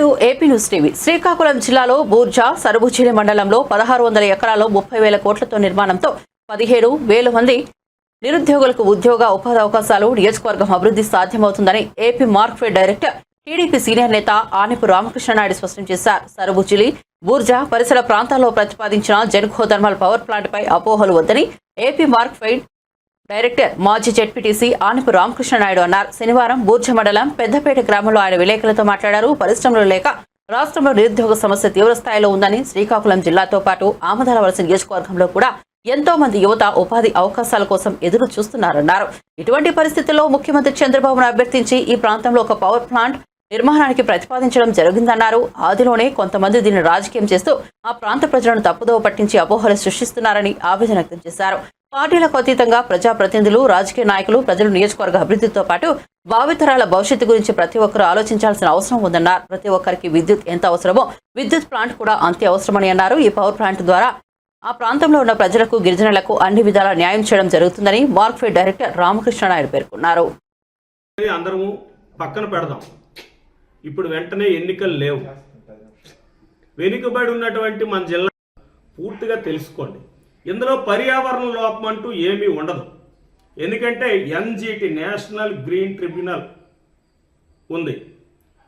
To AP news TV. Srikakulam జిల్లాలో బూర్జా సరుబుచ్చిలి మండలంలో పదహారు వందల ఎకరాల్లో ముప్పై వేల కోట్లతో నిర్మాణంతో పదిహేడు వేల మంది నిరుద్యోగులకు ఉద్యోగ ఉపాధి అవకాశాలు నియోజకవర్గం అభివృద్ధి సాధ్యమవుతుందని AP Markfed director TDP senior నేత ఆనిపు రామకృష్ణనాయుడు స్పష్టం చేశారు. సరుబుచ్చిలి బూర్జా పరిసర ప్రాంతాల్లో ప్రతిపాదించిన జెన్కో థర్మల్ పవర్ ప్లాంట్ పై అపోహలు వద్దని ఏపీ మార్క్ఫెడ్ డైరెక్టర్ మాజీ జెడ్పీటీసీ ఆనపు రామకృష్ణనాయుడు అన్నారు. శనివారం బూర్జ మండలం పెద్దపేట గ్రామంలో ఆయన విలేకరులతో మాట్లాడారు. పరిశ్రమలు లేక రాష్ట్రంలో నిరుద్యోగ సమస్య తీవ్రస్థాయిలో ఉందని శ్రీకాకుళం జిల్లాతో పాటు ఆమదాల వలస నియోజకవర్గంలో కూడా ఎంతో మంది యువత ఉపాధి అవకాశాల కోసం ఎదురు చూస్తున్నారన్నారు. ఇటువంటి పరిస్థితుల్లో ముఖ్యమంత్రి చంద్రబాబును అభ్యర్థించి ఈ ప్రాంతంలో ఒక పవర్ ప్లాంట్ నిర్మాణానికి ప్రతిపాదించడం జరిగిందన్నారు. ఆదిలోనే కొంతమంది దీన్ని రాజకీయం చేస్తూ ఆ ప్రాంత ప్రజలను తప్పుదోవ పట్టించి అపోహలు సృష్టిస్తున్నారని ఆవేదన వ్యక్తం చేశారు. పార్టీలకు అతీతంగా ప్రజాప్రతినిధులు రాజకీయ నాయకులు ప్రజలు నియోజకవర్గ అభివృద్ధితో పాటు భావితరాల భవిష్యత్తు గురించి ప్రతి ఒక్కరూ ఆలోచించాల్సిన అవసరం ఉందన్నారు. ప్రతి ఒక్కరికి విద్యుత్ ఎంత అవసరమో విద్యుత్ ప్లాంట్ కూడా అంతే అవసరమని అన్నారు. ఈ పవర్ ప్లాంట్ ద్వారా ఆ ప్రాంతంలో ఉన్న ప్రజలకు గిరిజనులకు అన్ని విధాలా న్యాయం చేయడం జరుగుతుందని మార్క్ఫెడ్ డైరెక్టర్ రామకృష్ణ నాయుడు పేర్కొన్నారు. అందరము పక్కన పెడదాం. ఇప్పుడు వెంటనే ఎన్నికలు లేవు. వెనుకబడి ఉన్నటువంటి మన జిల్లా పూర్తిగా తెలుసుకోండి. ఇందులో పర్యావరణ లోపం అంటూ ఏమీ ఉండదు. ఎందుకంటే ఎన్జిటి నేషనల్ గ్రీన్ ట్రిబ్యునల్ ఉంది.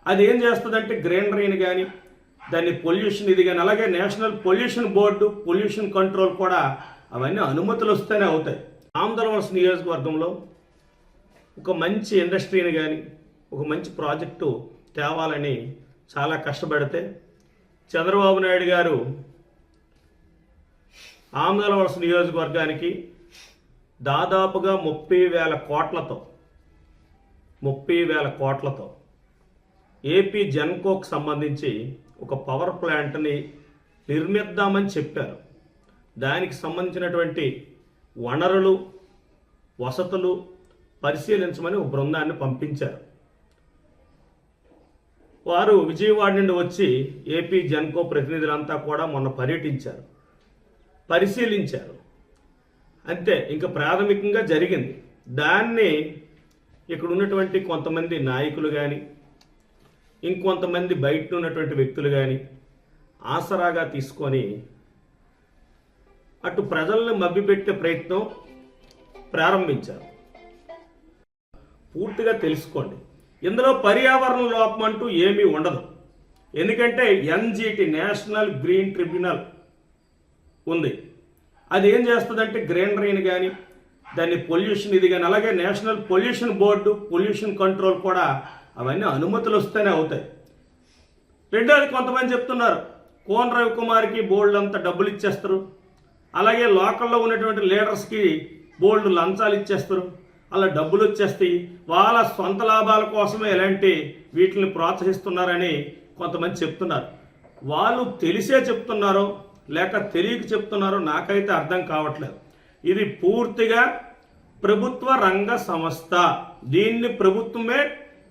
అది ఏం చేస్తుందంటే గ్రీనరీని కానీ దాన్ని పొల్యూషన్ ఇది కానీ అలాగే national pollution board pollution control కూడా అవన్నీ అనుమతులు వస్తేనే అవుతాయి. ఆంధ్రవలస నియోజకవర్గంలో ఒక మంచి ఇండస్ట్రీని కానీ ఒక మంచి ప్రాజెక్టు తేవాలని చాలా కష్టపడితే చంద్రబాబు నాయుడు గారు ఆంధ్ర వలస నియోజకవర్గానికి దాదాపుగా ముప్పై వేల కోట్లతో ముప్పై వేల కోట్లతో ఏపీ జెన్కోకు సంబంధించి ఒక పవర్ ప్లాంట్ని నిర్మిద్దామని చెప్పారు. దానికి సంబంధించినటువంటి వనరులు వసతులు పరిశీలించమని ఒక బృందాన్ని పంపించారు. వారు విజయవాడ నుండి వచ్చి ఏపీ జెన్కో ప్రతినిధులంతా కూడా మొన్న పర్యటించారు. పరిశీలించారు. అంతే ఇంకా ప్రాథమికంగా జరిగింది. దాన్ని ఇక్కడ ఉన్నటువంటి కొంతమంది నాయకులు కానీ ఇంకొంతమంది బయట ఉన్నటువంటి వ్యక్తులు కానీ ఆసరాగా తీసుకొని అటు ప్రజల్ని మభ్యపెట్టే ప్రయత్నం ప్రారంభించారు. పూర్తిగా తెలుసుకోండి. ఇందులో పర్యావరణ లోపం అంటూ ఏమీ ఉండదు. ఎందుకంటే ఎన్జిటి నేషనల్ గ్రీన్ ట్రిబ్యునల్ ఉంది. అది ఏం చేస్తుందంటే గ్రీనరీని కానీ దాన్ని పొల్యూషన్ ఇది కానీ అలాగే national pollution board pollution control కూడా అవన్నీ అనుమతులు వస్తేనే అవుతాయి. రెండోది కొంతమంది చెప్తున్నారు కోన్ రవికుమార్కి బోల్డ్ అంతా డబ్బులు ఇచ్చేస్తారు. అలాగే లోకల్లో ఉన్నటువంటి లీడర్స్కి బోల్డ్ లంచాలు ఇచ్చేస్తారు. అలా డబ్బులు వచ్చేస్తాయి వాళ్ళ సొంత లాభాల కోసమే ఇలాంటి వీటిని ప్రోత్సహిస్తున్నారని కొంతమంది చెప్తున్నారు. వాళ్ళు తెలిసే చెప్తున్నారో లేక తెలియక చెప్తున్నారో నాకైతే అర్థం కావట్లేదు. ఇది పూర్తిగా ప్రభుత్వ రంగ సంస్థ. దీన్ని ప్రభుత్వమే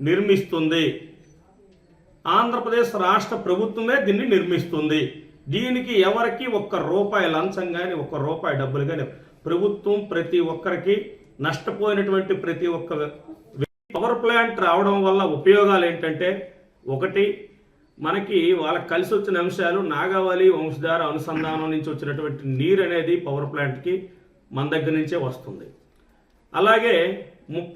నిర్మిస్తుంది. ఆంధ్రప్రదేశ్ రాష్ట్ర ప్రభుత్వమే దీన్ని నిర్మిస్తుంది. దీనికి ఎవరికి ఒక్క రూపాయి లంచం కానీ ఒక్క రూపాయి డబ్బులు కానీ ప్రభుత్వం ప్రతి ఒక్కరికి నష్టపోయినటువంటి ప్రతి ఒక్క పవర్ ప్లాంట్ రావడం వల్ల ఉపయోగాలు ఏంటంటే ఒకటి మనకి వాళ్ళకి కలిసి వచ్చిన అంశాలు నాగావళి వంశధార అనుసంధానం నుంచి వచ్చినటువంటి నీరు అనేది పవర్ ప్లాంట్కి మన దగ్గర నుంచే వస్తుంది. అలాగే ముప్పై